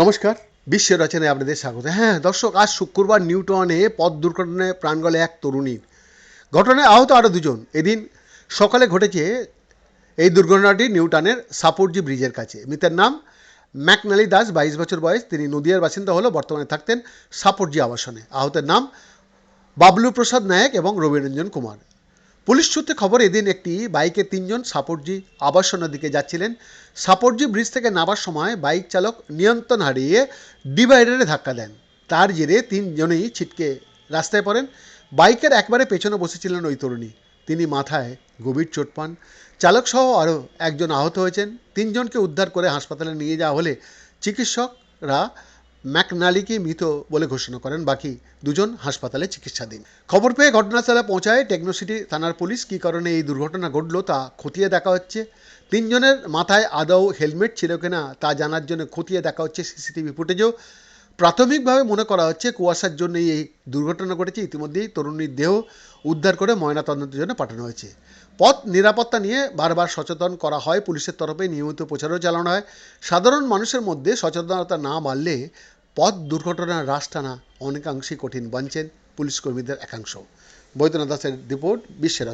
নমস্কার বিশ্বের রচনায় আপনাদের স্বাগত। হ্যাঁ দর্শক, আজ শুক্রবার নিউটনে পথ দুর্ঘটনায় প্রাণ গলে এক তরুণীর ঘটনায় আহত আরও দুজন। এদিন সকালে ঘটেছে এই দুর্ঘটনাটি নিউটনের সাপুরজি ব্রিজের কাছে। মৃতের নাম ম্যাকনালি দাস, বাইশ বছর বয়স। তিনি নদিয়ার বাসিন্দা হলেও বর্তমানে থাকতেন সাপুরজি আবাসনে। আহতের নাম বাবলু প্রসাদ নায়ক এবং রবিরঞ্জন কুমার। পুলিশ সূত্রে খবর, এদিন একটি বাইকে তিনজন সাপরজি আবাসনের দিকে যাচ্ছিলেন। সাপরজি ব্রিজ থেকে নামার সময় বাইক চালক নিয়ন্ত্রণ হারিয়ে ডিভাইডারে ধাক্কা দেন। তার জেরে তিনজনেই ছিটকে রাস্তায় পড়েন। বাইকের একবারে পেছনে বসেছিলেন ওই তরুণী। তিনি মাথায় গভীর চোট পান। চালকসহ আরও একজন আহত হয়েছেন। তিনজনকে উদ্ধার করে হাসপাতালে নিয়ে যাওয়া হলে চিকিৎসকরা ম্যাকনালিকে মৃত বলে ঘোষণা করেন বাকি দুজন হাসপাতালে চিকিৎসাধীন। খবর পেয়ে ঘটনাস্থলে পৌঁছায় টেকনোসিটি থানার পুলিশ। কী কারণে এই দুর্ঘটনা ঘটলো তা খতিয়ে দেখা হচ্ছে। তিনজনের মাথায় আদৌ হেলমেট ছিল কিনা তা জানার জন্য খতিয়ে দেখা হচ্ছে সিসিটিভি ফুটেজেও। প্রাথমিকভাবে মনে করা হচ্ছে কুয়াশার জন্যই এই দুর্ঘটনা ঘটেছে। ইতিমধ্যেই তরুণীর দেহ উদ্ধার করে ময়নাতদন্তের জন্য পাঠানো হয়েছে। পথ নিরাপত্তা নিয়ে বারবার সচেতন করা হয়। পুলিশের তরফে নিয়মিত প্রচারও চালানো হয়। সাধারণ মানুষের মধ্যে সচেতনতা না বাড়লে পথ দুর্ঘটনার হ্রাস টানা অনেকাংশেই কঠিন বানছেন পুলিশ কর্মীদের একাংশ। বৈদ্যনাথ দাসের রিপোর্ট বিশ্বের